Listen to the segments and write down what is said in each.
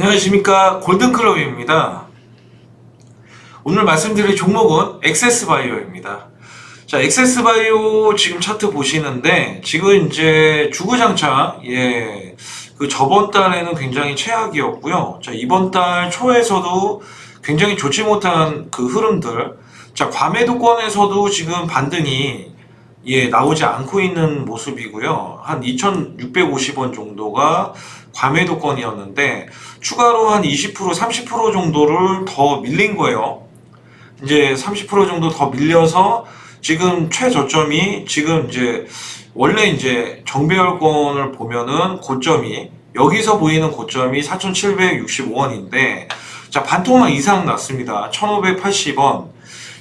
안녕하십니까 골든클럽입니다. 오늘 말씀드릴 종목은 엑세스바이오입니다. 자, 엑세스바이오 지금 차트 보시는데 지금 이제 주구장창 예, 그 저번 달에는 굉장히 최악이었고요. 자, 이번 달 초에서도 굉장히 좋지 못한 그 흐름들. 자, 과매도권에서도 지금 반등이 예, 나오지 않고 있는 모습이고요. 한 2,650원 정도가 과매도권이었는데 추가로 한 20% 30% 정도를 더 밀린 거예요. 이제 30% 정도 더 밀려서 지금 최저점이 지금 이제 원래 이제 정배열권을 보면은 고점이 여기서 보이는 고점이 4,765원인데 자 반토막 이상 났습니다. 1,580원.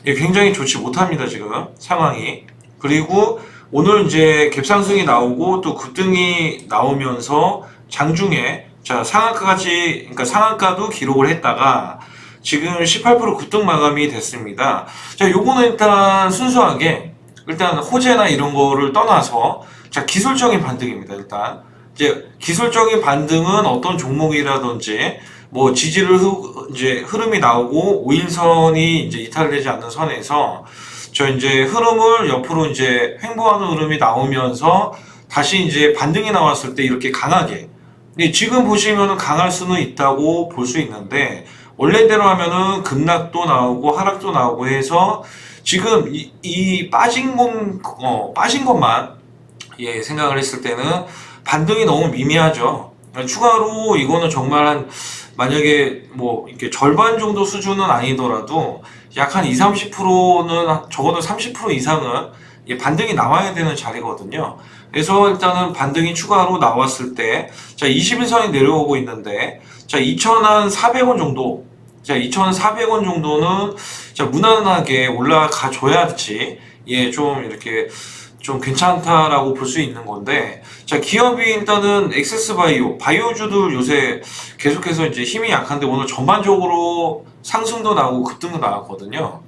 예, 굉장히 좋지 못합니다 지금 상황이. 그리고 오늘 이제 갭상승이 나오고 또 급등이 나오면서 장중에 자 상한가까지 그러니까 상한가도 기록을 했다가 지금 18% 급등 마감이 됐습니다. 자 요거는 일단 순수하게 일단 호재나 이런 거를 떠나서 자 기술적인 반등입니다. 일단 이제 기술적인 반등은 어떤 종목이라든지 뭐 지지를 흐, 이제 흐름이 나오고 5일선이 이제 이탈되지 않는 선에서 저 이제 흐름을 옆으로 이제 횡보하는 흐름이 나오면서 다시 이제 반등이 나왔을 때 이렇게 강하게 근데 지금 보시면은 강할 수는 있다고 볼 수 있는데 원래대로 하면은 급락도 나오고 하락도 나오고 해서 지금 이, 이 빠진 것, 어, 빠진 것만 예, 생각을 했을 때는 반등이 너무 미미하죠. 추가로 이거는 정말 한 만약에 뭐 이렇게 절반 정도 수준은 아니더라도 약 한 2, 30%는 적어도 30% 이상은 예, 반등이 나와야 되는 자리거든요. 그래서 일단은 반등이 추가로 나왔을 때, 자, 21선이 내려오고 있는데, 자, 2,400원 정도, 자, 2,400원 정도는, 자, 무난하게 올라가 줘야지, 예, 좀 이렇게, 좀 괜찮다라고 볼 수 있는 건데, 자, 기업이 일단은 엑세스 바이오, 바이오주들 요새 계속해서 이제 힘이 약한데 오늘 전반적으로 상승도 나오고 급등도 나왔거든요.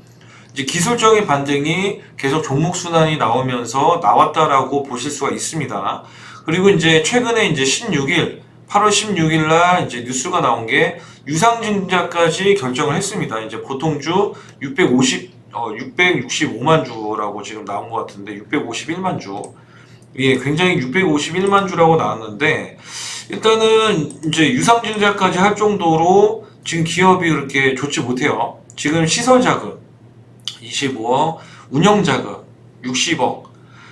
이제 기술적인 반등이 계속 종목 순환이 나오면서 나왔다라고 보실 수가 있습니다. 그리고 이제 최근에 이제 16일, 8월 16일 날 이제 뉴스가 나온 게 유상증자까지 결정을 했습니다. 이제 보통주 650, 어, 665만 주라고 지금 나온 것 같은데 651만 주. 예, 굉장히 651만 주라고 나왔는데 일단은 이제 유상증자까지 할 정도로 지금 기업이 그렇게 좋지 못해요. 지금 시설 자금 25억, 운영 자금 60억.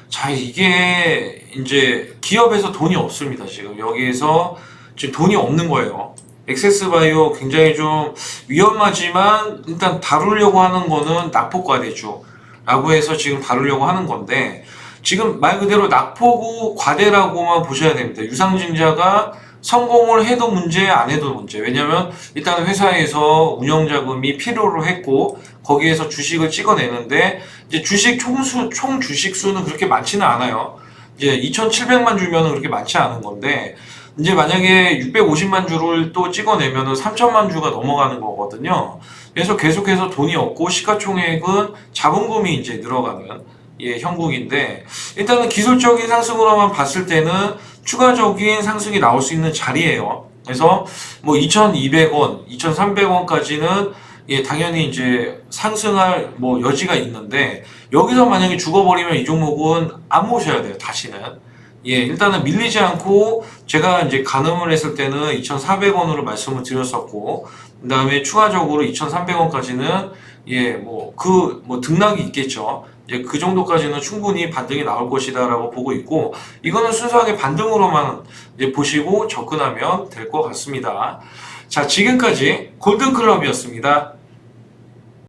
자, 이게 이제 기업에서 돈이 없습니다. 지금 여기에서 지금 돈이 없는 거예요. 엑세스 바이오 굉장히 좀 위험하지만 일단 다루려고 하는 거는 낙폭과 대주 라고 해서 지금 다루려고 하는 건데 지금 말 그대로 낙폭우 과대라고만 보셔야 됩니다. 유상증자가 성공을 해도 문제 안 해도 문제. 왜냐면 일단 회사에서 운영 자금이 필요로 했고 거기에서 주식을 찍어내는데 이제 주식 총수 총 주식 수는 그렇게 많지는 않아요. 이제 2,700만 주면은 그렇게 많지 않은 건데 이제 만약에 650만 주를 또 찍어내면은 3천만 주가 넘어가는 거거든요. 그래서 계속해서 돈이 없고 시가총액은 자본금이 이제 늘어가는 예, 형국인데 일단은 기술적인 상승으로만 봤을 때는 추가적인 상승이 나올 수 있는 자리예요. 그래서 뭐 2,200원, 2,300원까지는 예, 당연히 이제 상승할 뭐 여지가 있는데 여기서 만약에 죽어버리면 이 종목은 안 모셔야 돼요. 다시는. 예, 일단은 밀리지 않고 제가 이제 가늠을 했을 때는 2,400원으로 말씀을 드렸었고 그 다음에 추가적으로 2,300원까지는 예, 뭐 그 뭐 등락이 있겠죠. 이제 그 정도까지는 충분히 반등이 나올 것이다라고 보고 있고 이거는 순수하게 반등으로만 이제 보시고 접근하면 될 것 같습니다. 자, 지금까지 골든클럽이었습니다.